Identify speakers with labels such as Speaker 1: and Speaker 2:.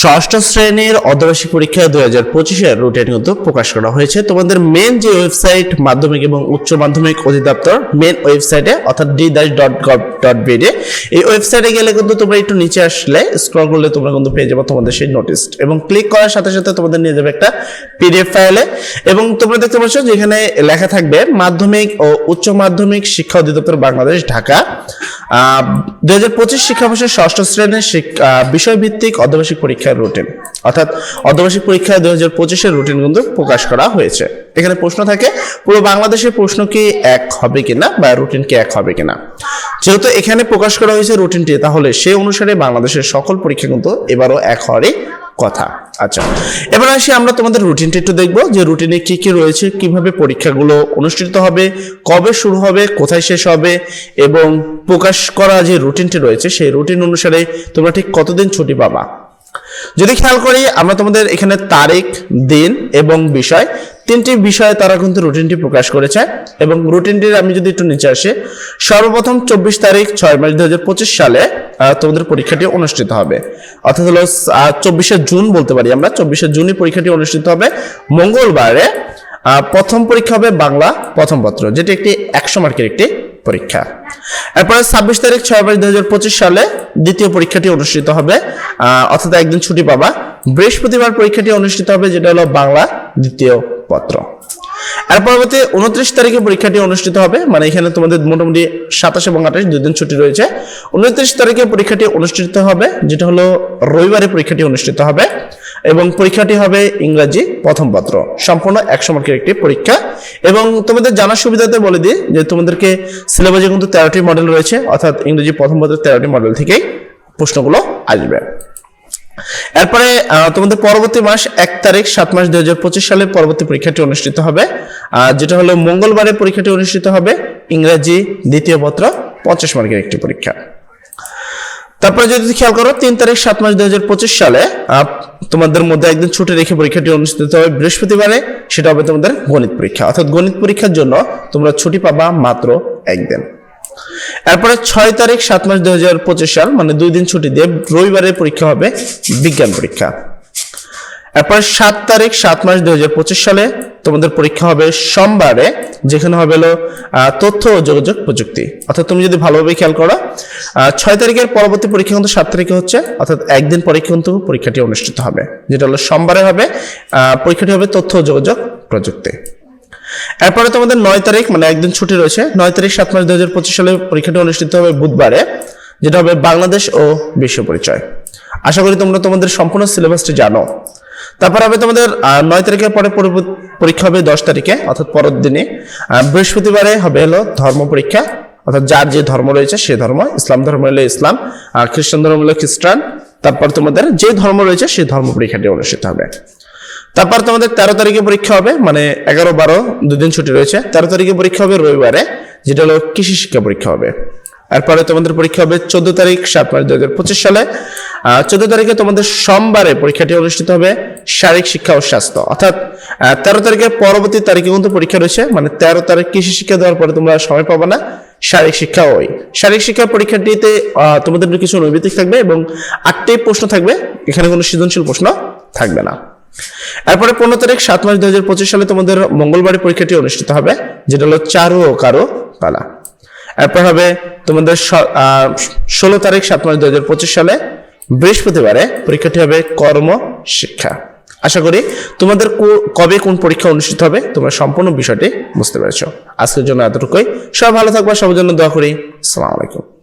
Speaker 1: ষষ্ঠ শ্রেণির অর্ধবার্ষিক পরীক্ষা দুই হাজার পঁচিশের রুটিন কিন্তু প্রকাশ করা হয়েছে। তোমাদের মেন যে ওয়েবসাইট মাধ্যমিক এবং উচ্চ মাধ্যমিক অধিদপ্তর মেন ওয়েবসাইটে অর্থাৎ ডি দাস ডট গভ ডট বিডে এই ওয়েবসাইটে গেলে কিন্তু তোমরা একটু নিচে আসলে স্ক্রল করলে তোমরা কিন্তু পেয়ে যাবে তোমাদের সেই নোটিস এবং ক্লিক করার সাথে সাথে তোমাদের নিয়ে যাবে একটা পিডিএফ ফাইলে এবং তোমরা দেখতে পাচ্ছ যেখানে লেখা থাকবে, মাধ্যমিক ও উচ্চ মাধ্যমিক শিক্ষা অধিদপ্তর বাংলাদেশ, ঢাকা। দুই হাজার পঁচিশ শিক্ষাবর্ষের ষষ্ঠ শ্রেণির বিষয়ভিত্তিক অর্ধবার্ষিক পরীক্ষার রুটিন অর্থাৎ অর্ধবার্ষিক পরীক্ষা দু হাজার পঁচিশের রুটিন কিন্তু প্রকাশ করা হয়েছে। এখানে প্রশ্ন থাকে, পুরো বাংলাদেশের প্রশ্ন কি এক হবে কিনা বা রুটিন কি এক হবে কিনা? যেহেতু এখানে প্রকাশ করা হয়েছে রুটিনটি তাহলে সেই অনুসারে বাংলাদেশের সকল পরীক্ষা কিন্তু এবারও এক হওয়ারই কথা। আচ্ছা এবার আসি আমরা তোমাদের রুটিনটা একটু দেখব যে রুটিনে কি কি রয়েছে, কীভাবে পরীক্ষাগুলো অনুষ্ঠিত হবে, কবে শুরু হবে, কোথায় শেষ হবে, এবং প্রকাশ করা যে রুটিনটি রয়েছে, সেই রুটিন অনুসারে তোমরা ঠিক কতদিন ছুটি পাবা। যদি খেয়াল করি, আমরা তোমাদের এখানে তারিখ, দিন এবং বিষয় তিনটি বিষয়ে তারা কিন্তু রুটিনটি প্রকাশ করেছে এবং রুটিনটির আমি যদি একটু নিচে আসি, সর্বপ্রথম চব্বিশ তারিখ ছয় মার্চ দু হাজার পঁচিশ সালে তোমাদের পরীক্ষাটি অনুষ্ঠিত হবে। অর্থাৎ হলো চব্বিশে জুন বলতে পারি আমরা, চব্বিশে জুনই পরীক্ষাটি অনুষ্ঠিত হবে। মঙ্গলবারে প্রথম পরীক্ষা হবে বাংলা প্রথম পত্র, যেটি একটি একশো মার্কের একটি পরীক্ষা। এরপরে ছাব্বিশ তারিখ ছয় মার্চ দুই হাজার পঁচিশ সালে দ্বিতীয় পরীক্ষাটি অনুষ্ঠিত হবে অর্থাৎ একদিন ছুটি পাবা। বৃহস্পতিবার পরীক্ষাটি অনুষ্ঠিত হবে, যেটা হলো বাংলা দ্বিতীয় পত্র। এর পরবর্তী উনত্রিশ তারিখে পরীক্ষাটি অনুষ্ঠিত হবে মানে এখানে তোমাদের মোটামুটি সাতাশ এবং আঠাশ দুই দিন ছুটি রয়েছে। উনত্রিশ তারিখে পরীক্ষাটি অনুষ্ঠিত হবে, যেটা হলো রবিবারে পরীক্ষাটি অনুষ্ঠিত হবে এবং পরীক্ষাটি হবে ইংরাজি প্রথম পত্র, সম্পূর্ণ একশো মার্কের একটি পরীক্ষা। এবং তোমাদের জানার সুবিধাতে বলে দিই যে তোমাদেরকে সিলেবাসে কিন্তু তেরোটি মডেল রয়েছে, অর্থাৎ ইংরেজি প্রথম পত্রের তেরোটি মডেল থেকেই প্রশ্নগুলো আসবে। এরপরে তোমাদের পরবর্তী মাস এক তারিখ, সাত মাস দুই হাজার পঁচিশ সালে পরবর্তী পরীক্ষাটি অনুষ্ঠিত হবে। যেটা হলো মঙ্গলবারে পরীক্ষাটি অনুষ্ঠিত হবে, ইংরাজি দ্বিতীয় পত্র, পঞ্চাশ মার্কের একটি পরীক্ষা। তারপরে যদি খেয়াল করো, তিন তারিখ, সাত মাস দুই হাজার পঁচিশ সালে তোমাদের মধ্যে একদিন ছুটি রেখে পরীক্ষাটি অনুষ্ঠিত হবে বৃহস্পতিবারে, সেটা হবে তোমাদের গণিত পরীক্ষা। অর্থাৎ গণিত পরীক্ষার জন্য তোমরা ছুটি পাবা মাত্র একদিন। এরপরে ছয় তারিখ, সাত মাস দুই হাজার পঁচিশ সাল মানে দুই দিন ছুটি দিয়ে রবিবারে পরীক্ষা হবে বিজ্ঞান পরীক্ষা। এরপর সাত তারিখ, সাত মাস দুই হাজার পঁচিশ সালে তোমাদের পরীক্ষা হবে সোমবারে, যেখানে হবে হলো তথ্য ও যোগাযোগ প্রযুক্তি। অর্থাৎ তুমি যদি ভালোভাবে খেয়াল করো ছয় তারিখের পরবর্তী পরীক্ষা কিন্তু সাত তারিখে হচ্ছে, অর্থাৎ একদিন পরে কিন্তু পরীক্ষাটি অনুষ্ঠিত হবে, যেটা হলো সোমবারে হবে পরীক্ষাটি হবে তথ্য ও যোগাযোগ প্রযুক্তি। এরপরে তোমাদের নয় তারিখ মানে একদিন ছুটি রয়েছে, নয় তারিখ সাত মাস দুই হাজার পঁচিশ সালে পরীক্ষাটি অনুষ্ঠিত হবে বুধবারে, যেটা হবে বাংলাদেশ ও বিশ্ব পরিচয়। আশা করি তোমরা তোমাদের সম্পূর্ণ সিলেবাসটি জানো। তারপর হবে তোমাদের নয় তারিখের পরে পরীক্ষা হবে দশ তারিখে, অর্থাৎ পরের দিনে বৃহস্পতিবারে হবে হলো ধর্ম পরীক্ষা, অর্থাৎ যার যে ধর্ম রয়েছে সে ধর্ম, ইসলাম ধর্ম হলো ইসলাম, আর খ্রিস্টান ধর্ম হলো খ্রিস্টান। তারপর তোমাদের যে ধর্ম রয়েছে সেই ধর্ম পরীক্ষাটি অনুষ্ঠিত হবে। তারপর তোমাদের তেরো তারিখে পরীক্ষা হবে মানে এগারো বারো দুদিন ছুটি রয়েছে। তেরো তারিখে পরীক্ষা হবে রবিবারে, যেটা হলো কৃষি শিক্ষা পরীক্ষা হবে। এরপরে তোমাদের পরীক্ষা হবে চোদ্দ তারিখ, সাত মার্চ দুই হাজার পঁচিশ সালে। চোদ্দ তারিখে তোমাদের সোমবারে পরীক্ষাটি অনুষ্ঠিত হবে শারীরিক শিক্ষা ও স্বাস্থ্য। অর্থাৎ তেরো তারিখের পরবর্তী তারিখে কিন্তু পরীক্ষা রয়েছে মানে তেরো তারিখ কৃষি শিক্ষা দেওয়ার পরে তোমরা সময় পাবে না, শারীরিক শিক্ষা ওই। শারীরিক শিক্ষা পরীক্ষাটিতে তোমাদের কিছু নৈবিতিক থাকবে এবং আটটি প্রশ্ন থাকবে, এখানে কোনো সৃজনশীল প্রশ্ন থাকবে না। এরপরে পনেরো তারিখ, সাত হাজার পঁচিশ সালে তোমাদের মঙ্গলবারে পরীক্ষাটি অনুষ্ঠিত হবে, যেটা হলো চারু ও কারও পালা। এরপর হবে তোমাদের ষোলো তারিখ, সাত হাজার পঁচিশ সালে বৃহস্পতিবারে পরীক্ষাটি হবে কর্ম শিক্ষা। আশা করি তোমাদের কবে কোন পরীক্ষা অনুষ্ঠিত হবে, তোমরা সম্পূর্ণ বিষয়টি বুঝতে পেরেছ। আজকের জন্য এতটুকুই। সব ভালো থাকবা, সবার জন্য দোয়া করি। আসসালামু আলাইকুম।